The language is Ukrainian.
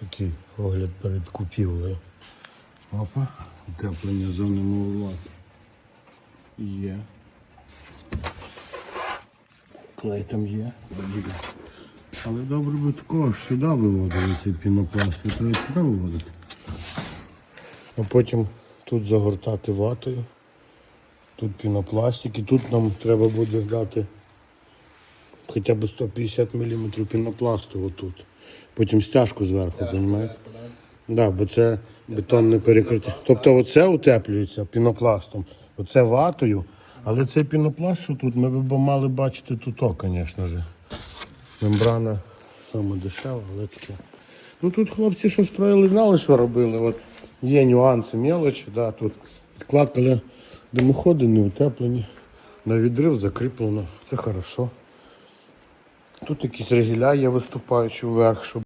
Такий огляд перед купівлею. Опа, утеплення зони мовлати. Є. Клей там є. Але добре би такого сюди виводили цей пінопласт, треба сюди виводити. А потім тут загортати ватою. Тут пінопластик, і тут нам треба буде дати хоча б 150 мм пінопласту отут. Потім стяжку зверху, розумієте? Да, бо це бетонне перекриття. Тобто оце утеплюється пінопластом, оце ватою, але цей пінопласт, що тут, ми б мали бачити тут, звісно ж. Мембрана саме дешева, але таке. Ну тут хлопці, що строїли, знали, що робили. От є нюанси, мелочі, да, тут підкладка, але димоходи не утеплені. На відрив закріплено. Це хорошо. Тут якісь регіля є виступаючі вверх, щоб